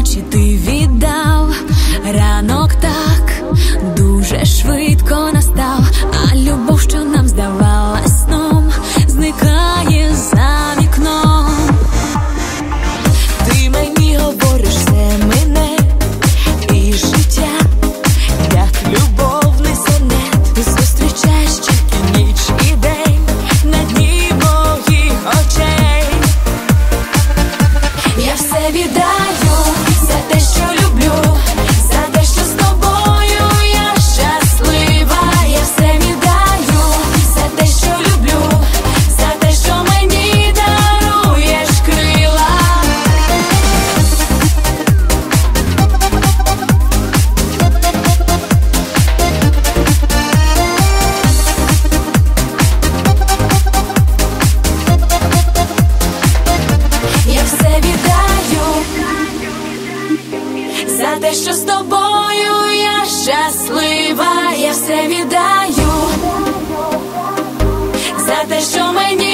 Очі ти віддав ранок так дуже швидко. що з тобою я щаслива, я все віддаю за те, що мені.